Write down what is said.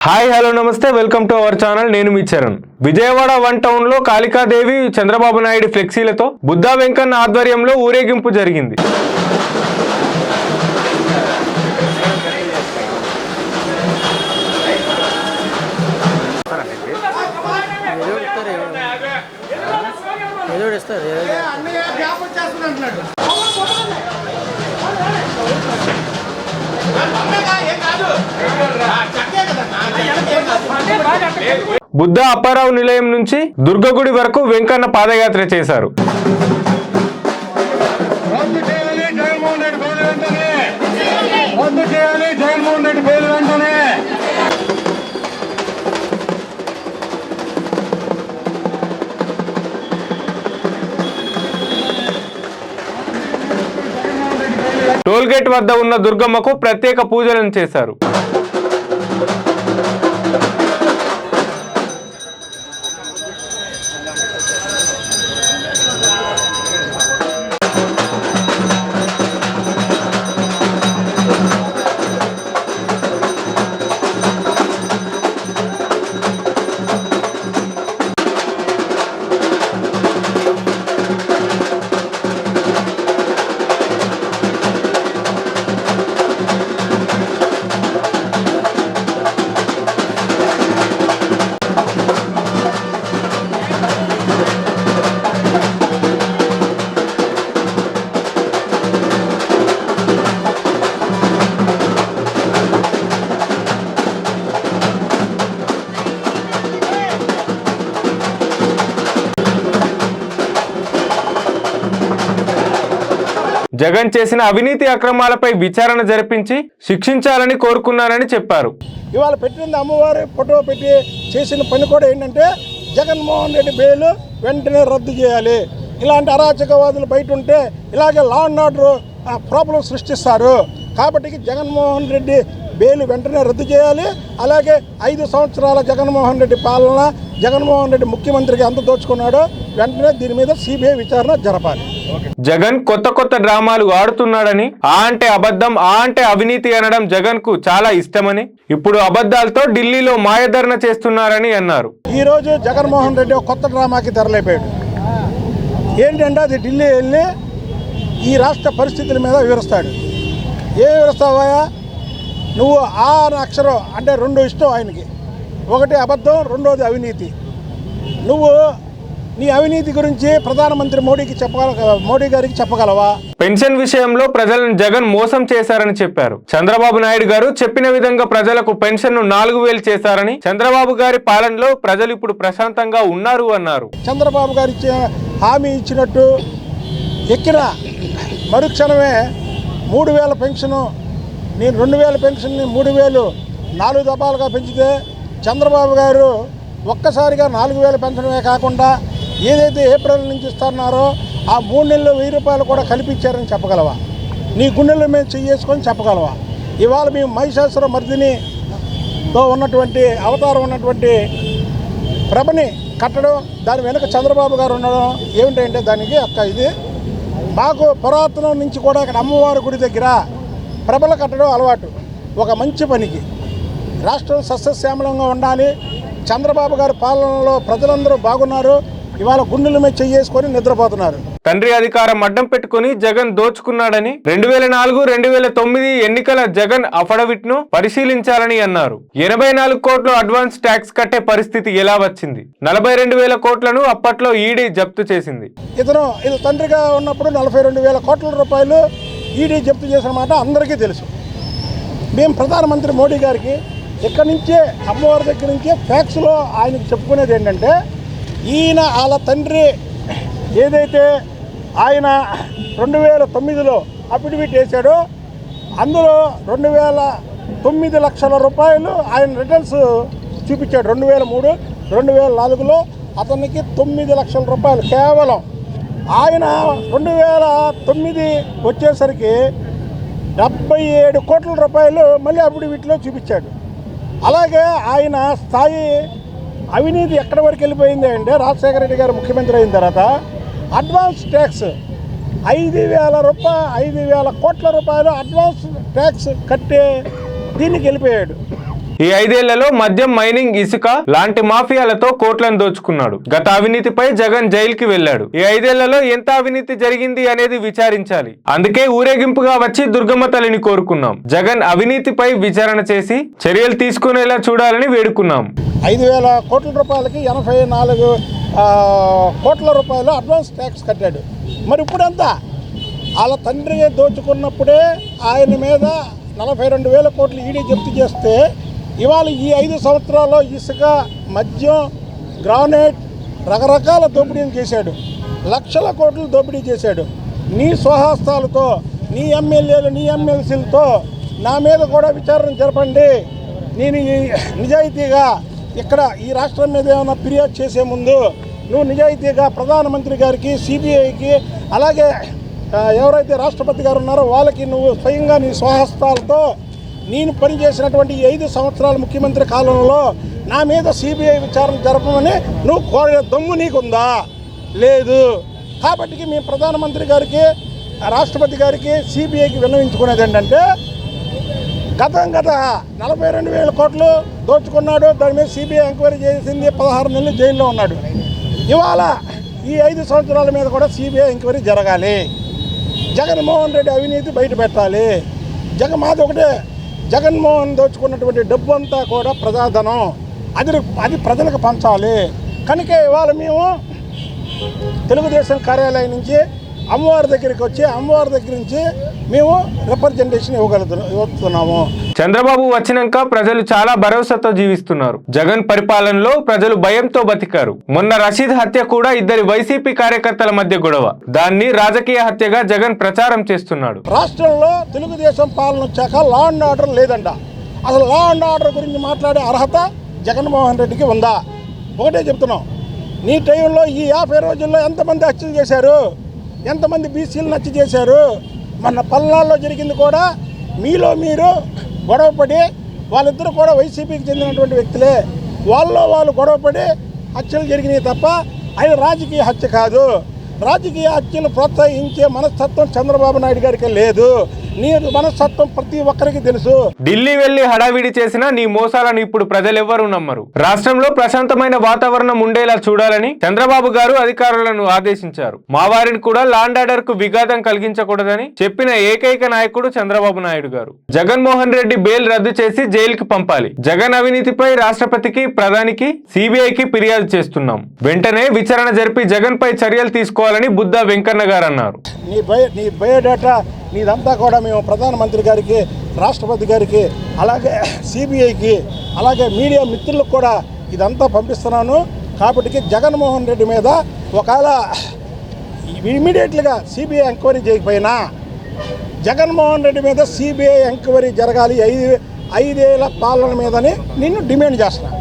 Hi hello నమస్తే welcome to our channel నేను మీ చరణ్ విజయవాడ వన్ టౌన్లో కాళికాదేవి చంద్రబాబు నాయుడు ఫ్లెక్సీలతో బుద్ధా వెంకన్న ఆధ్వర్యంలో ఊరేగింపు జరిగింది ఏదో ఇస్తారు బుద్ధ అప్పారావు నిలయం నుంచి దుర్గగుడి వరకు వెంకన్న పాదయాత్ర చేశారు. రద్దు చేయాలి జగన్మోహన్ రెడ్డి పేరు వెంటనే. రద్దు చేయాలి జగన్మోహన్ రెడ్డి పేరు వెంటనే. టోల్ గేట్ వద్ద ఉన్న దుర్గమ్మకు ప్రత్యేక పూజలను చేశారు. జగన్ చేసిన అవినీతి అక్రమాలపై విచారణ జరిపించి శిక్షించాలని కోరుకున్నానని చెప్పారు. ఇవాళ పెట్టింది అమ్మవారి ఫోటో పెట్టి చేసిన పని కూడా ఏంటంటే జగన్మోహన్ రెడ్డి బెయిల్ వెంటనే రద్దు చేయాలి. ఇలాంటి అరాచకవాదులు బయట ఉంటే ఇలాగే లా అండ్ ఆర్డర్ ప్రాబ్లం సృష్టిస్తారు. కాబట్టి జగన్మోహన్ రెడ్డి బెయిల్ వెంటనే రద్దు చేయాలి. అలాగే ఐదు సంవత్సరాల జగన్మోహన్ రెడ్డి పాలన జగన్మోహన్ రెడ్డి ముఖ్యమంత్రికి ఎంత దోచుకున్నాడో. వెంటనే దీని మీద సిబిఐ విచారణ జరపాలి. జగన్ కొత్త కొత్త డ్రామాలు ఆడుతున్నాడని ఆ అంటే అబద్ధం ఆ అంటే అవినీతి అనడం జగన్కు చాలా ఇష్టమని ఇప్పుడు అబద్ధాలతో ఢిల్లీలో మాయధరణ చేస్తున్నారని అన్నారు. ఈరోజు జగన్మోహన్ రెడ్డి ఒక కొత్త డ్రామాకి తెరలేపాడు. ఏంటంటే అది ఢిల్లీ వెళ్ళి ఈ రాష్ట్ర పరిస్థితుల మీద వివరిస్తాడు. ఏం వివరిస్తావా నువ్వు ఆ అక్షరం అంటే రెండు ఇష్టం ఆయనకి. ఒకటి అబద్ధం రెండోది అవినీతి. నువ్వు నీ అవినీతి గురించి ప్రధానమంత్రి మోడీకి చెప్పగల మోడీ గారికి చెప్పగలవా? పెన్షన్ విషయంలో ప్రజలను జగన్ మోసం చేశారని చెప్పారు. చంద్రబాబు నాయుడు గారు చెప్పిన విధంగా ప్రజలకు పెన్షన్ను నాలుగు వేలు చేశారని చంద్రబాబు గారి పాలనలో ప్రజలు ఇప్పుడు ప్రశాంతంగా ఉన్నారు అన్నారు. చంద్రబాబు గారు ఇచ్చిన హామీ ఇచ్చినట్టు ఎక్కిన మరుక్షణమే మూడు వేల పెన్షను నేను రెండు వేల పెన్షన్ని మూడు వేలు నాలుగు దఫాలుగా పెంచితే చంద్రబాబు గారు ఒక్కసారిగా నాలుగు వేలు పెంచడమే కాకుండా ఏదైతే ఏప్రిల్ నుంచి ఇస్తున్నారో ఆ మూడు నెలలు వెయ్యి రూపాయలు కూడా కల్పించారని చెప్పగలవా? నీ గుండెల్లో మేము చెయ్యేసుకొని చెప్పగలవా? ఇవాళ మేము మహిషాసుర మర్దినితో ఉన్నటువంటి అవతారం ఉన్నటువంటి ప్రభని కట్టడం దాని వెనుక చంద్రబాబు గారు ఉండడం ఏమిటంటే దానికి ఒక్క ఇది మాకు పురాతనం నుంచి కూడా ఇక్కడ అమ్మవారి గుడి దగ్గర ప్రభలు కట్టడం అలవాటు. ఒక మంచి పనికి. రాష్ట్రం సస్యశ్యామలంగా ఉండాలి. చంద్రబాబు గారి పాలనలో ప్రజలందరూ బాగున్నారు. ఇవాళ గుండెల మీద చెయ్యేసుకొని నిద్రపోతున్నారు. తండ్రి అధికారం అడ్డం పెట్టుకుని జగన్ దోచుకున్నాడని రెండు వేల నాలుగు రెండు వేల తొమ్మిది ఎన్నికల జగన్ అఫడవిట్ను పరిశీలించాలని అన్నారు. ఎనభై నాలుగు కోట్లు అడ్వాన్స్ ట్యాక్స్ కట్టే పరిస్థితి ఎలా వచ్చింది? నలభై రెండు వేల కోట్లను అప్పట్లో ఈడీ జప్తు చేసింది. ఇతను ఇది తండ్రిగా ఉన్నప్పుడు నలభై రెండు వేల కోట్ల రూపాయలు ఈడీ జప్తు చేసిన మాట అందరికీ తెలుసు. మేము ప్రధానమంత్రి మోడీ గారికి ఇక్కడి నుంచే అమ్మవారి దగ్గర నుంచే ఫ్యాక్స్లో ఆయనకు చెప్పుకునేది ఏంటంటే ఈయన వాళ్ళ తండ్రి ఏదైతే ఆయన రెండు వేల తొమ్మిదిలో అఫిడవిట్ వేశాడో అందులో రెండు వేల తొమ్మిది లక్షల రూపాయలు ఆయన రిటర్న్స్ చూపించాడు. రెండు వేల మూడు రెండు వేల నాలుగులో అతనికి తొమ్మిది లక్షల రూపాయలు కేవలం ఆయన రెండు వేల తొమ్మిది వచ్చేసరికి డెబ్బై ఏడు కోట్ల రూపాయలు మళ్ళీ అప్పుడు వీటిలో చూపించాడు. అలాగే ఆయన స్థాయి అవినీతి ఎక్కడి వరకు వెళ్ళిపోయింది అంటే రాజశేఖర రెడ్డి గారు ముఖ్యమంత్రి అయిన తర్వాత అడ్వాన్స్ ట్యాక్స్ ఐదు వేల రూపాయ ఐదు వేల కోట్ల రూపాయలు అడ్వాన్స్ ట్యాక్స్ కట్టే దీనికి వెళ్ళిపోయాడు. ఈ ఐదేళ్ళలో మద్యం మైనింగ్ ఇసుక లాంటి మాఫియాలతో కోట్లను దోచుకున్నాడు. గత అవినీతిపై జగన్ జైలుకి వెళ్ళాడు ఈ ఐదేళ్ళలో ఎంత అవినీతి జరిగింది అనేది విచారించాలి. అందుకే ఊరేగింపుగా వచ్చి దుర్గమ్మ తల్లిని కోరుకున్నాం. జగన్ అవినీతిపై విచారణ చేసి చర్యలు తీసుకునేలా చూడాలని వేడుకున్నాం. ఐదు వేల కోట్ల రూపాయలకి ఎనభై నాలుగు కోట్ల రూపాయలు అడ్వాన్స్ ట్యాక్స్ కట్టాడు. మరి ఇప్పుడంతా వాళ్ళ తండ్రి దోచుకున్నప్పుడే ఆయన మీద నలభై రెండు వేల కోట్లు ఈడీ జప్తు చేస్తే ఇవాళ ఈ ఐదు సంవత్సరాల్లో ఇసుక మద్యం గ్రానైట్ రకరకాల దోపిడీలు చేశాడు. లక్షల కోట్లు దోపిడీ చేశాడు. నీ స్వహస్తాలతో నీ ఎమ్మెల్యేలు నీ ఎమ్మెల్సీలతో నా మీద కూడా విచారణ జరపండి. నేను ఈ నిజాయితీగా ఇక్కడ ఈ రాష్ట్రం మీద ఏమైనా ఫిర్యాదు చేసే ముందు నువ్వు నిజాయితీగా ప్రధానమంత్రి గారికి సిబిఐకి అలాగే ఎవరైతే రాష్ట్రపతి గారు ఉన్నారో వాళ్ళకి నువ్వు స్వయంగా నీ స్వహస్తాలతో నేను పనిచేసినటువంటి ఐదు సంవత్సరాల ముఖ్యమంత్రి కాలంలో నా మీద సిబిఐ విచారణ జరపమని నువ్వు కోరిన దమ్ము నీకుందా? లేదు. కాబట్టి మీ ప్రధానమంత్రి గారికి రాష్ట్రపతి గారికి సిబిఐకి విన్నవించుకునేది ఏంటంటే గతం గత నలభై రెండు వేల కోట్లు దోచుకున్నాడు దాని మీద సిబిఐ ఎంక్వైరీ చేసింది పదహారు నెలలు జైల్లో ఉన్నాడు. ఇవాళ ఈ ఐదు సంవత్సరాల మీద కూడా సిబిఐ ఎంక్వైరీ జరగాలి. జగన్మోహన్ రెడ్డి అవినీతి బయట పెట్టాలి జగన్ మాది ఒకటే జగన్మోహన్ దోచుకున్నటువంటి డబ్బు అంతా కూడా ప్రజాధనం. అది అది ప్రజలకు పంచాలి. కనుక ఇవాళ మేము తెలుగుదేశం కార్యాలయం నుంచి అమ్మవారి దగ్గరికి వచ్చి అమ్మవారి దగ్గర నుంచి మేము రిప్రజెంటేషన్ ఇవ్వగలుగుతున్నాం ఇవ్వతున్నాము చంద్రబాబు వచ్చినాక ప్రజలు చాలా భరోసాతో జీవిస్తున్నారు. జగన్ పరిపాలనలో ప్రజలు భయంతో బతికారు. మొన్న రషీద్ హత్య కూడా ఇద్దరి వైసీపీ కార్యకర్తల మధ్య గొడవ. దాన్ని రాజకీయ హత్యగా జగన్ ప్రచారం చేస్తున్నాడు. రాష్ట్రంలో తెలుగుదేశం పాలన వచ్చాక లా అండ్ ఆర్డర్ లేదంట. అసలు లా అండ్ ఆర్డర్ గురించి మాట్లాడే అర్హత జగన్మోహన్ రెడ్డికి ఉందా? ఒకటే చెప్తున్నాం. నీ టైంలో ఈ యాభై రోజుల్లో ఎంతమంది హత్యలు చేశారు? ఎంతమంది బీసీలను హత్య చేశారు? మన పల్లాల్లో జరిగింది కూడా మీలో మీరు గొడవపడి వాళ్ళిద్దరూ కూడా వైసీపీకి చెందినటువంటి వ్యక్తులే. వాళ్ళలో వాళ్ళు గొడవపడి హత్యలు జరిగినాయి తప్ప అది రాజకీయ హత్య కాదు. రాజకీయ హత్యలు ప్రోత్సహించే మనస్తత్వం చంద్రబాబు నాయుడు గారికి లేదు. నీ మనస్తత్వం ప్రతి ఒక్కరికి తెలుసు. ఢిల్లీ వెళ్ళి హడావిడి చేసినా నీ మోసాలను ఇప్పుడు ప్రజలెవ్వరూ నమ్మరు. రాష్ట్రంలో ప్రశాంతమైన వాతావరణం ఉండేలా చూడాలని చంద్రబాబు గారు అధికారులను ఆదేశించారు. మా వారిని కూడా లాండ్ ఆర్డర్కు విఘాతం కలిగించకూడదని చెప్పిన ఏకైక నాయకుడు చంద్రబాబు నాయుడు గారు. జగన్మోహన్ రెడ్డి బెయిల్ రద్దు చేసి జైలుకి పంపాలి. జగన్ అవినీతిపై రాష్ట్రపతికి ప్రధానికి సిబిఐకి ఫిర్యాదు చేస్తున్నాం. వెంటనే విచారణ జరిపి జగన్ పై చర్యలు తీసుకోవాలని బుద్ధ వెంకన్న గారు అన్నారు. నీ బయోడేటా నీదంతా కూడా మేము ప్రధానమంత్రి గారికి రాష్ట్రపతి గారికి అలాగే సిబిఐకి అలాగే మీడియా మిత్రులకు కూడా ఇదంతా పంపిస్తున్నాను. కాబట్టి జగన్మోహన్ రెడ్డి మీద ఒకవేళ ఇమీడియట్లుగా సిబిఐ ఎంక్వైరీ చేయకపోయినా జగన్మోహన్ రెడ్డి మీద సిబిఐ ఎంక్వైరీ జరగాలి ఐదు ఐదేళ్ళ పాలన మీదని నిన్ను డిమాండ్ చేస్తున్నాను